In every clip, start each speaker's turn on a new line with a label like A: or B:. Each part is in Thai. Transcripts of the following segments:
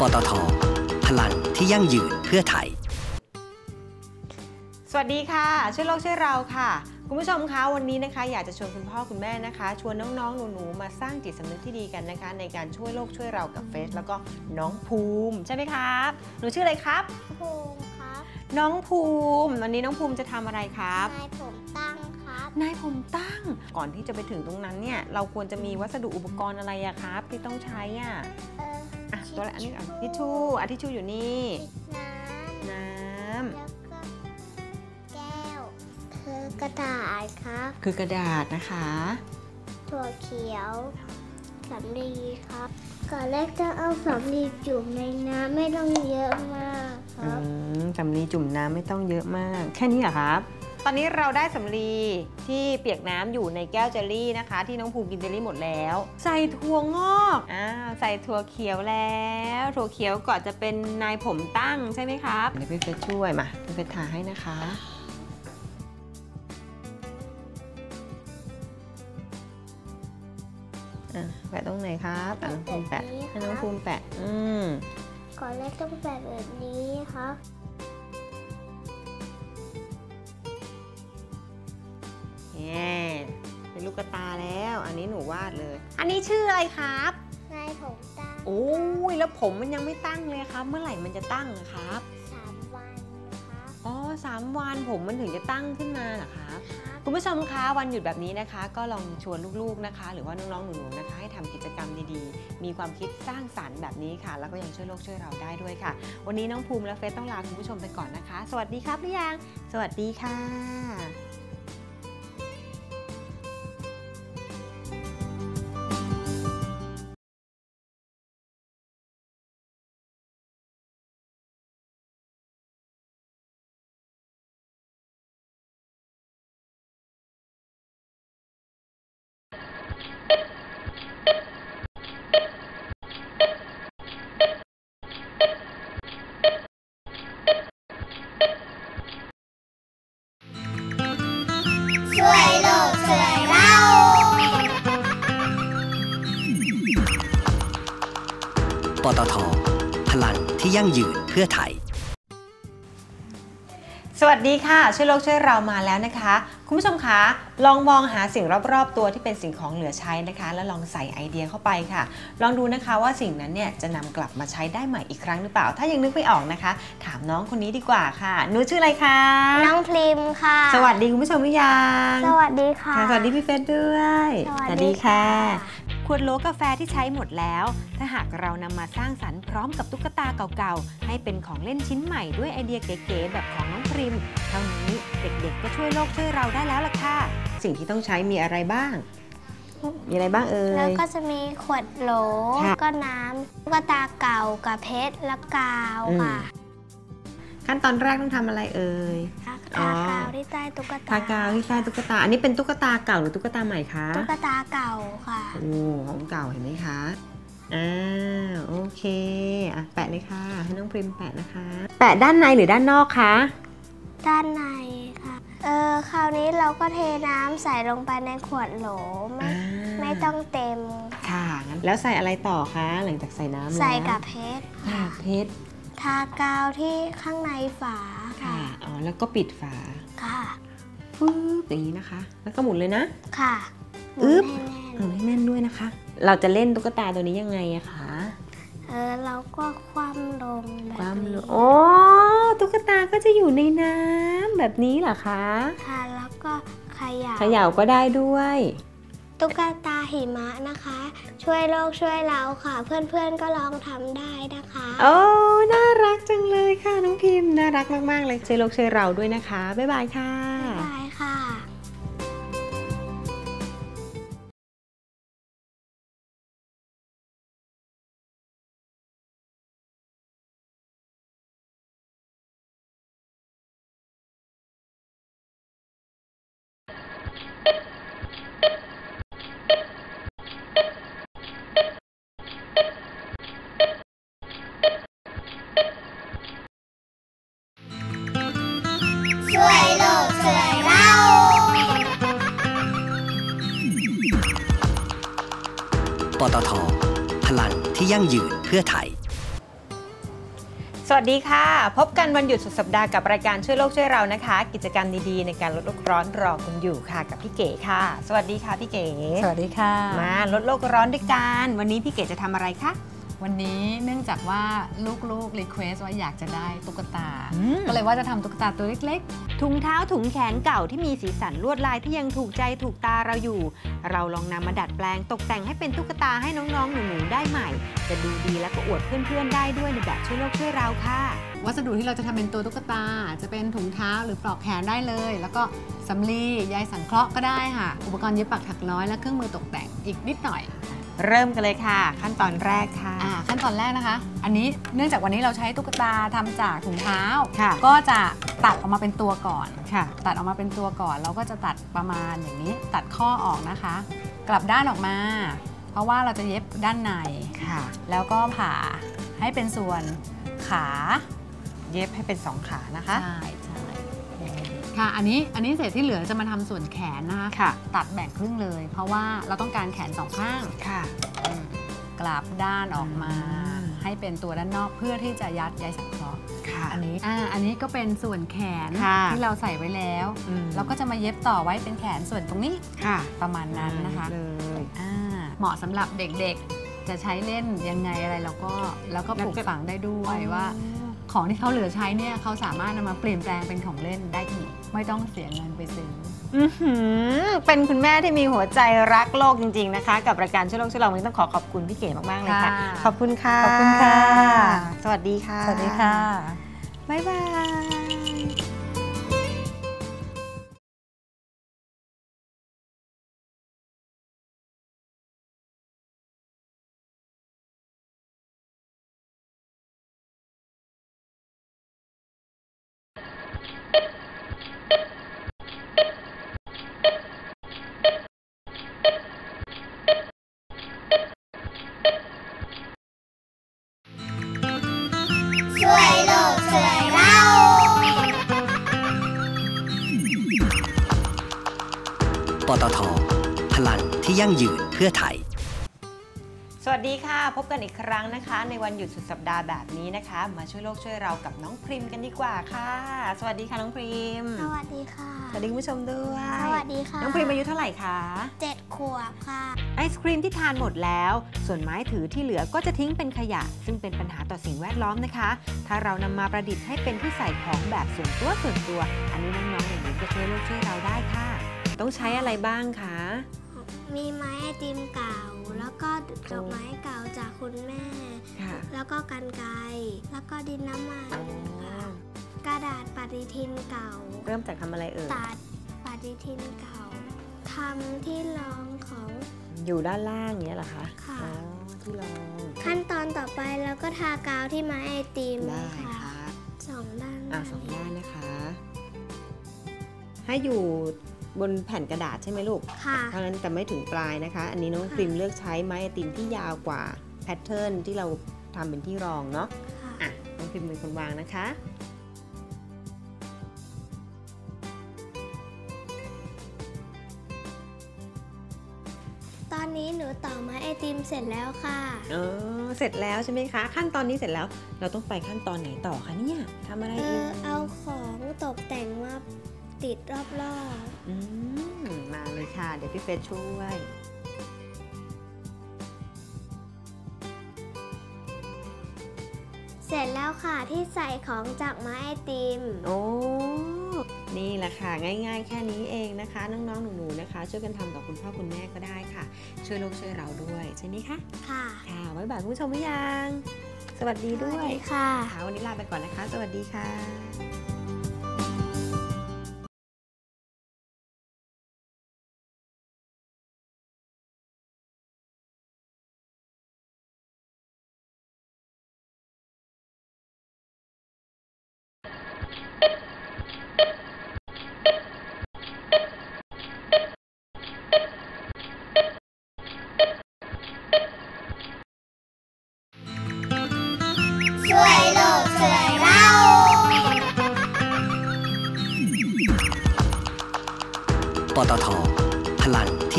A: ปตท พลังที่ยั่งยืนเพื่อไทย
B: สวัสดีค่ะ ช่วยโลกช่วยเราค่ะ คุณผู้ชมคะวันนี้นะคะ อยากจะชวนคุณพ่อคุณแม่นะคะ ชวนน้องๆหนูๆมาสร้างจิตสำนึกที่ดีกันนะคะ ในการช่วยโลกช่วยเรากับเฟสแล้วก็น้องภูมิใช่ไหมครับ หนูชื่ออะไรครับ
C: ภูมิครับ
B: น้องภูมิ วันนี้น้องภูมิจะทำอะไรครับ
C: นายผมตั้งครับ
B: นายผมตั้งก่อนที่จะไปถึงตรงนั้นเนี่ยเราควรจะมีวัสดุอุปกรณ์อะไรอะครับ ที่ต้องใช้อะ
C: เออ
B: อะ ตัวอะไรอันนี้ก่อนทิชชู่อะทิชชู่อยู่นี่
C: ติดน้
B: น้ำำ
C: แล้วก็แก้ว คือกระดาษครับ
B: คือกระดาษนะคะ
C: ถั่วเขียวสำลีครับก่อนแรกจะเอาสำลีจุ่มในน้ำไม่ต้องเยอะมากค
B: อื
C: รับ
B: มสำลีจุ่มน้ำไม่ต้องเยอะมาก แค่นี้เหรอครับ ตอนนี้เราได้สำลีที่เปียกน้ำอยู่ในแก้วเจลลี่นะคะ ที่น้องภูมิกินเจลลี่หมดแล้ว ใส่ถั่วงอกอ่าใส่ถั่วเขียวแล้ว ถั่วเขียวก่อนจะเป็นนายผมตั้งใช่ไหมครับเดี๋ยวพี่เฟสช่วยมาพี่เฟสทาให้นะคะอะแปะตรงไหนครับอะน้องภูมิแปะให้น้องภูมิแปะอืม
C: ก่อนแรกต้องแบบแบบนี้ครับ
B: นนี้หนูวาดเลย อันนี้ชื่ออะไรครับ
C: นายผมตั้ง
B: โอ้ยแล้วผมมันยังไม่ตั้งเลยครับ เมื่อไหร่มันจะตั้งอะครับ
C: สามวันครับ
B: อ๋อสามวันผมมันถึงจะตั้งขึ้นมาเหรอครับ
C: ครับ
B: คุณผู้ชมคะวันหยุดแบบนี้นะคะ ก็ลองชวนลูกๆนะคะ หรือว่าน้องๆหนูๆนะคะ ให้ทำกิจกรรมดีๆ มีความคิดสร้างสรรค์แบบนี้ค่ะ แล้วก็ยังช่วยโลกช่วยเราได้ด้วยค่ะ วันนี้น้องภูมิและเฟซต้องลาคุณผู้ชมไปก่อนนะคะ สวัสดีครับหรือยังสวัสดีค่ะ
C: ยั่
A: งยืนเพื่อไทย
B: สวัสดีค่ะ ช่วยโลกช่วยเรามาแล้วนะคะ คุณผู้ชมคะลองมองหาสิ่งรอบๆตัวที่เป็นสิ่งของเหลือใช้นะคะ แล้วลองใส่ไอเดียเข้าไปค่ะ ลองดูนะคะว่าสิ่งนั้นเนี่ยจะนำกลับมาใช้ได้ใหม่อีกครั้งหรือเปล่า ถ้ายังนึกไม่ออกนะคะ ถามน้องคนนี้ดีกว่าค่ะหนูชื่ออะไรคะ
C: น้องพริมค่ะ
B: สวัสดีคุณผู้ชมหรือยัง
C: สวัสดีค่ะ
B: ค่ะสวัสดีพี่เฟสด้วย
C: สวัสดีค่ะ
B: ขวดโหลกาแฟที่ใช้หมดแล้ว ถ้าหากเรานำมาสร้างสรรค์พร้อมกับตุ๊กตาเก่าๆ ให้เป็นของเล่นชิ้นใหม่ด้วยไอเดียเก๋ๆแบบของน้องพริม เท่านี้เด็กๆ ก็ช่วยโลกช่วยเราได้แล้วล่ะค่ะ สิ่งที่ต้องใช้มีอะไรบ้าง มีอะไรบ้างเอ่
C: แล้ว
B: ย
C: ก็จะมีขวดโหล
B: ค่ะ
C: ก็น้ำตุ๊กตาเก่ากับเพชรและกาวค่ะ
B: ขั้นตอนแรกต้องทำอะไรเอ่ยอ๋อ
C: ทากาวที่ใต้ตุ๊กตา
B: ทากาวที่ใต้ตุ๊กตา อันนี้เป็นตุ๊กตาเก่าหรือตุ๊กตาใหม่คะ
C: ตุ๊กตาเก่าค่ะ
B: โอ้ของเก่าเห็นไหมคะ อ่า โอเค อะ แปะเลยค่ะ ให้น้องพริมแปะนะคะ แปะด้านในหรือด้านนอกคะ
C: ด้านในค่ะ เออคราวนี้เราก็เทน้ำใส่ลงไปในขวดโหลไม่
B: อ่า
C: ไม่ต้องเต็ม
B: ค่ะงั้นแล้วใส่อะไรต่อคะ หลังจากใส่น้ำแล้ว
C: ใส่กับเพชร
B: ค่ะเพชร
C: ทา กาวที่ข้างในฝา
B: ค่ะ
C: ค่ะ
B: อ๋อ แล้วก็ปิดฝา
C: ค่ะ
B: ปึ๊บอย่างนี้นะคะ แล้วก็หมุนเลยนะ
C: ค่ะ
B: อึ๊บ
C: หมุนให้แน่น
B: เอาให้แน่นด้วยนะคะ เราจะเล่นตุ๊กตาตัวนี้ยังไงอะคะ
C: เออ เราก็คว่ำลงแบบ
B: ความ
C: นี้
B: รู้โอ้ตุ๊กตาก็จะอยู่ในน้ำแบบนี้เหรอคะ
C: ค่ะ แล้วก็ขยับ
B: เขย่าก็ได้ด้วย
C: ตุ๊กตาหิมะนะคะ ช่วยโลกช่วยเราค่ะ เพื่อนๆก็ลองทำได้นะคะ
B: โอ้น่ารักจังเลยค่ะน้องพิมพ์น่ารักมากๆเลยช่วยโลกช่วยเราด้วยนะคะ บ๊ายบายค่ะ
C: ได้ค่ะ
A: ตท พลังที่ยั่งยืนเพื่อไทย
B: สวัสดีค่ะ พบกันวันหยุดสุดสัปดาห์กับรายการช่วยโลกช่วยเรานะคะ กิจกรรมดีๆในการลดโลกร้อนรอคุณอยู่ค่ะ กับพี่เก๋ค่ะ สวัสดีค่ะพี่เก๋
D: สวัสดีค่ะ
B: มาลดโลกร้อนด้วยกัน วันนี้พี่เก๋จะทำอะไรคะ
D: วันนี้เนื่องจากว่าลูกๆรีเควสว่าอยากจะได้ตุ๊กตา
B: อืม
D: ก็เลยว่าจะทำตุ๊กตาตัวเล็ก
B: ถุงเท้าถุงแขนเก่าที่มีสีสันลวดลายที่ยังถูกใจถูกตาเราอยู่ เราลองนำมาดัดแปลงตกแต่งให้เป็นตุ๊กตาให้น้องๆหนูๆได้ใหม่ จะดูดีและก็อวดเพื่อนๆได้ด้วยในแบบช่วยโลกช่วยเราค่ะ
D: ๆวัสดุที่เราจะทำเป็นตัวตุ๊กตา จะเป็นถุงเท้าหรือปลอกแขนได้เลย แล้วก็สำลีใยสังเคราะห์ก็ได้ค่ะ อุปกรณ์เย็บปักถักร้อยและเครื่องมือตกแต่งอีกนิดหน่อย
B: เริ่มกันเลยค่ะ ขั้นตอนแรกค่ะ
D: อ่าขั้นตอนแรกนะคะ อันนี้เนื่องจากวันนี้เราใช้ตุ๊กตาทำจากถุงเท้า
B: ค่ะ
D: ก็จะตัดออกมาเป็นตัวก่อน
B: ค่ะ
D: ตัดออกมาเป็นตัวก่อน เราก็จะตัดประมาณอย่างนี้ ตัดข้อออกนะคะ กลับด้านออกมา เพราะว่าเราจะเย็บด้านใน
B: ค่ะ
D: แล้วก็ผ่าให้เป็นส่วนขา
B: เย็บให้เป็นสองขานะคะ
D: ใช่ใช่ ค่ะ อันนี้อันนี้เศษที่เหลือจะมาทำส่วนแขนนะคะ
B: ค่ะ
D: ตัดแบ่งครึ่งเลย เพราะว่าเราต้องการแขนสองข้าง
B: ค่ะ
D: อืมกลับด้านออกมา
B: อืม
D: ให้เป็นตัวด้านนอกเพื่อที่จะยัดใยสังเคราะห์
B: ค่ะ
D: อันนี้อ่าอันนี้ก็เป็นส่วนแขน
B: ค่ะ
D: ที่เราใส่ไว้แล้ว
B: อืม
D: เราก็จะมาเย็บต่อไว้เป็นแขนส่วนตรงนี้
B: ค่ะ
D: ประมาณนั้นนะคะ
B: เลย
D: อ่าเหมาะสำหรับเด็กๆ จะใช้เล่นยังไงอะไรเราก็แล้วก็ปลูกฝังได้ด้วยว่า ของที่เขาเหลือใช้เนี่ยเขาสามารถนำมาเปลี่ยนแปลงเป็นของเล่นได้อีก ไม่ต้องเสียเงินไปซื้อ
B: อื้อหือเป็นคุณแม่ที่มีหัวใจรักโลกจริง ๆนะคะ กับรายการช่วยโลกช่วยเราวันนี้ต้องขอขอบคุณพี่เก๋มากๆเลยค่ะ
D: ค่ะ
B: ขอบคุณค่ะ
D: ขอบคุณค่ะ
B: สวัสดีค่ะ
D: สวัสดีค่ะ
B: บ๊ายบาย
C: ช่วยโลกช่วยเรา
A: ปตท พลังที่ยั่งยืนเพื่อไทย
B: สวัสดีค่ะ พบกันอีกครั้งนะคะ ในวันหยุดสุดสัปดาห์แบบนี้นะคะ มาช่วยโลกช่วยเรากับน้องพริมกันดีกว่าค่ะ สวัสดีค่ะน้องพริม
C: สวัสดีค่ะ
B: สวัสดีคุณผู้ชมด้วย
C: สวัสดีค่ะ
B: น้องพริมอายุเท่าไหร่คะ
C: เจ็ดขวบค่ะ
B: ไอศครีมที่ทานหมดแล้ว ส่วนไม้ถือที่เหลือก็จะทิ้งเป็นขยะ ซึ่งเป็นปัญหาต่อสิ่งแวดล้อมนะคะ ถ้าเรานำมาประดิษฐ์ให้เป็นที่ใส่ของแบบส่วนตัวส่วนตัว อันนี้น้องๆหนูๆก็ช่วยโลกช่วยเราได้ค่ะ ต้องใช้อะไรบ้างคะ
C: มีไม้ไอติมเก่า แล้วก็ดอกไม้เก่าจากคุณแม่
B: ค่ะ
C: แล้วก็กันไกรแล้วก็ดินน้ำมันค่ะกระดาษปฏิทินเก่า
B: เริ่มจากทำอะไรเอ่ย
C: ตัดปฏิทินเก่าทำที่รองของ
B: อยู่ด้านล่างอย่างเงี้ยเหรอคะ
C: ค่ะ
B: อ๋อที่รอง
C: ขั้นตอนต่อไปเราก็ทากาวที่ไม้ไอติม
B: ได้
C: ค่ะ
B: ค่ะ
C: สองด้าน
B: อะสองด้านนะคะ ให้อยู่ บนแผ่นกระดาษใช่ไหมลูก
C: ค่ะ
B: เพราะฉะนั้นแต่ไม่ถึงปลายนะคะ อันนี้น้อง
C: ค่ะ
B: ปริมเลือกใช้ไม้ไอติมที่ยาวกว่าแพทเทิร์นที่เราทำเป็นที่รองเนาะ
C: ค่ะ
B: อะ น้องปริมเป็นคนวางนะคะ
C: ตอนนี้หนูต่อไม้ไอติมเสร็จแล้วค่ะ
B: เออ เสร็จแล้วใช่ไหมคะ ขั้นตอนนี้เสร็จแล้ว เราต้องไปขั้นตอนไหนต่อคะเนี่ยทำอะไร
C: เอ
B: อี
C: อกเอาของตกแต่งมา ติดรอบ
B: อืมมาเลยค่ะ เดี๋ยวพี่เฟสช่วย
C: ๆ เสร็จแล้วค่ะที่ใส่ของจากไม้ไอติม
B: โอ้ นี่แหละค่ะ ง่ายๆ แค่นี้เองนะคะ น้องๆ หนูๆ นะคะ ช่วยกันทำกับคุณพ่อคุณแม่ก็ได้ค่ะ ช่วยโลกช่วยเราด้วยใช่ไหมคะ
C: ค่ะ
B: ค่ะ ไว้บ่ายคุณผู้ชมหรือยัง สวัสดีด้ว
C: สวั
B: ย
C: ดีค่ะ
B: ค่ะวันนี้ลาไปก่อนนะคะ สวัสดีค่ะ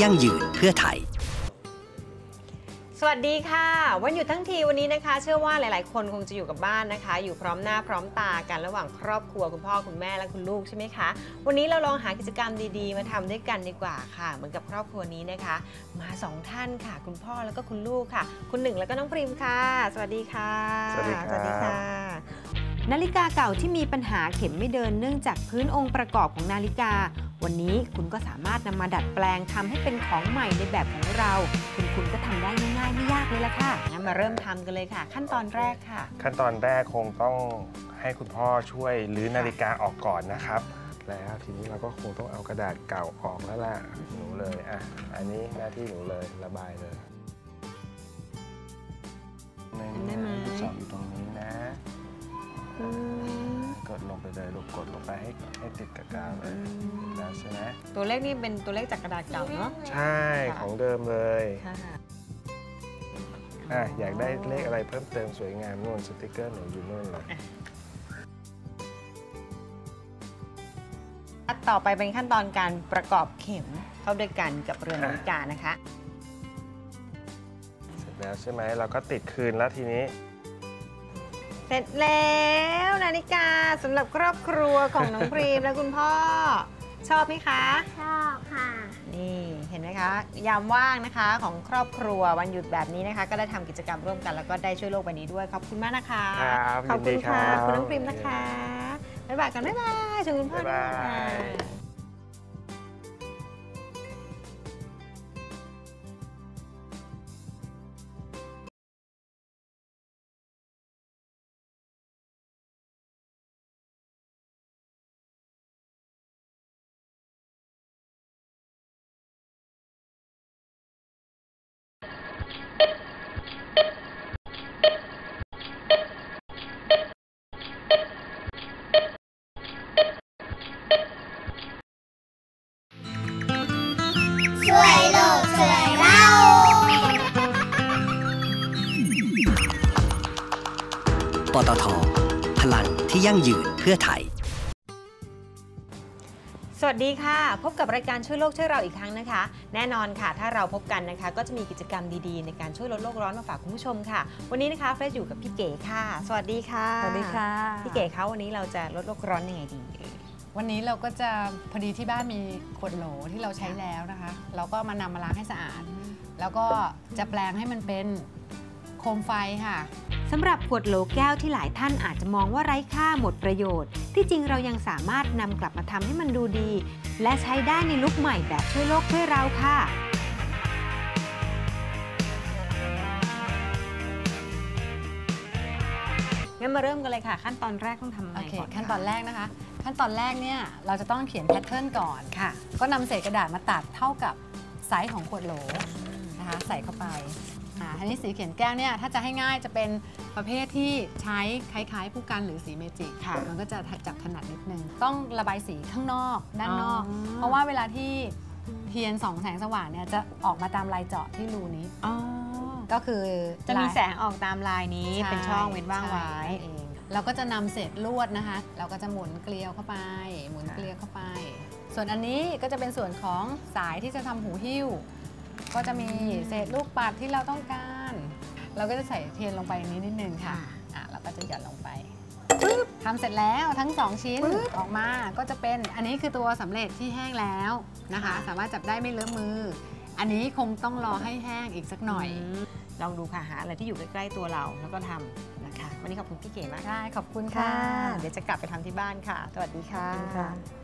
C: ยั่
A: งยืนเพื่อไทย
B: สวัสดีค่ะ วันหยุดทั้งทีวันนี้นะคะ เชื่อว่าหลาย ๆ คนคงจะอยู่กับบ้านนะคะ อยู่พร้อมหน้าพร้อมตากันระหว่างครอบครัวคุณพ่อคุณแม่และคุณลูกใช่ไหมคะ วันนี้เราลองหากิจกรรมดี ๆ มาทำด้วยกันดีกว่าค่ะ เหมือนกับครอบครัวนี้นะคะ มาสองท่านค่ะ คุณพ่อแล้วก็คุณลูกค่ะ คุณหนึ่งแล้วก็น้องพริมค่ะ สวัสดีค่ะ
E: สวัสดีครับ
B: สวัสดีค่ะ นาฬิกาเก่าที่มีปัญหาเข็มไม่เดินเนื่องจากพื้นองค์ประกอบของนาฬิกา วันนี้คุณก็สามารถนำมาดัดแปลงทำให้เป็นของใหม่ในแบบของเรา คุณคุณก็ทำได้ง่ายๆไม่ยากเลยละค่ะงั้นมาเริ่มทำกันเลยค่ะ ขั้นตอนแรกค่ะ
E: ขั้นตอนแรกคงต้องให้คุณพ่อช่วยรื้อนาฬิกาออกก่อนนะครับ แล้วทีนี้เราก็คงต้องเอากระดาษเก่าออกแล้วล่ะหนูเลยอะอันนี้หน้าที่หนูเลยระบายเลยหนึ่ง
B: ได้ไหม
E: นะสอบอยู่ตรงนี้นะ กดลงไปเลยลูกกดลงไปให้ให้ติดกับกาวเลยแล้วใช่ไหม
B: ตัวเลขนี่เป็นตัวเลขจากกระดาษเก่าเนาะ
E: ใช่ของเดิมเลย
B: ค่ะ
E: อะอยากได้เลขอะไรเพิ่มเติมสวยงามนู่นสติกเกอร์หนูอยู่นู่นเลย
B: ต่อไปเป็นขั้นตอนการประกอบเข็มเข้าด้วยกันกับเรือนนาฬิกานะคะ
E: เสร็จแล้วใช่ไหมเราก็ติดคืนแล้วทีนี้
B: เสร็จแล้วนาฬิกาสำหรับครอบครัวของน้องพรีมและคุณพ่อ ชอบไหมคะ
C: ชอบค่ะ
B: นี่เห็นไหมคะ ยามว่างนะคะของครอบครัววันหยุดแบบนี้นะคะ ก็ได้ทำกิจกรรมร่วมกันแล้วก็ได้ช่วยโลกใบนี้ด้วยขอบคุณมากนะคะ
E: ครับ
B: ขอบคุณ
E: ยินดีครั
B: ค่ะ
E: บ
B: คุณน้องพรีมนะคะบ๊ายบายกันบ๊ายบายเชิญคุณพ่อ
E: บ๊ายบาย
B: ด้วย
A: ยั่งยืนเพื่อไทย
B: สวัสดีค่ะ พบกับรายการช่วยโลกช่วยเราอีกครั้งนะคะ แน่นอนค่ะ ถ้าเราพบกันนะคะ ก็จะมีกิจกรรมดีๆ ในการช่วยลดโลกร้อนมาฝากคุณผู้ชมค่ะ วันนี้นะคะเฟรชอยู่กับพี่เก๋ค่ะ สวัสดีค่ะ
D: สวัสดีค่ะ
B: พี่เก๋คะวันนี้เราจะลดโลกร้อนยังไงดีเอ่ย
D: วันนี้เราก็จะพอดีที่บ้านมีขวดโหลที่เราใช้แล้วนะคะ เราก็มานำมาล้างให้สะอาด แล้วก็จะแปลงให้มันเป็น โคมไฟค่ะ
B: สำหรับขวดโหลแก้วที่หลายท่านอาจจะมองว่าไร้ค่าหมดประโยชน์ ที่จริงเรายังสามารถนำกลับมาทำให้มันดูดี และใช้ได้ในลุคใหม่แบบช่วยโลกช่วยเราค่ะงั้นมาเริ่มกันเลยค่ะ ขั้นตอนแรกต้องทำอะไร
D: โอเค
B: ก่อน
D: ขั้นตอนแรกนะคะ ขั้นตอนแรกเนี่ยเราจะต้องเขียนแพทเทิร์นก่อน
B: ค่ะ
D: ก็นำเศษกระดาษมาตัดเท่ากับไซส์ของขวดโหลนะคะ ใส่เข้าไป อ่าอันนี้สีเขียนแก้วเนี่ยถ้าจะให้ง่ายจะเป็นประเภทที่ใช้คล้ายๆผู้กันหรือสีเมจิก
B: ค่ะ
D: มันก็จะจับถนัดนิดนึง ต้องระบายสีข้างนอกด้านนอก
B: อ๋อ
D: เพราะว่าเวลาที่เทียนสองแสงสว่างเนี่ยจะออกมาตามลายเจาะที่รูนี้
B: อ๋อ
D: ก็คือ
B: จะมี
D: ลาย
B: แสงออกตามลายนี้
D: ใเป็
B: นช่องเว้นว่างไว้
D: ใช่นั่นเองเราก็จะนำเศษลวดนะคะ เราก็จะหมุนเกลียวเข้าไป หมุน
B: ค่ะ
D: เกลียวเข้าไป ส่วนอันนี้ก็จะเป็นส่วนของสายที่จะทำหูหิ้ว ก็จะมีเศษลูกปัดที่เราต้องการ เราก็จะใส่เทียนลงไปนี้นิดนึงค่ะอะเราก็จะหย่อนลงไปทำเสร็จแล้วทั้งสองชิ้นออกมาก็จะเป็นอันนี้คือตัวสำเร็จที่แห้งแล้วนะคะ สามารถจับได้ไม่เลอะมือ อันนี้คงต้องรอให้แห้งอีกสักหน่อย
B: มลองดูค่ะหาอะไรที่อยู่ใกล้ๆตัวเราแล้วก็ทำนะคะ วันนี้ขอบคุณพี่เก๋มาก
D: ได้ขอบคุณ
B: ค่ะ
D: ค่ะ
B: เดี๋ยวจะกลับไปทำที่บ้านค่ะ สวัสดีค่ะ
D: ขอบคุณค่ะ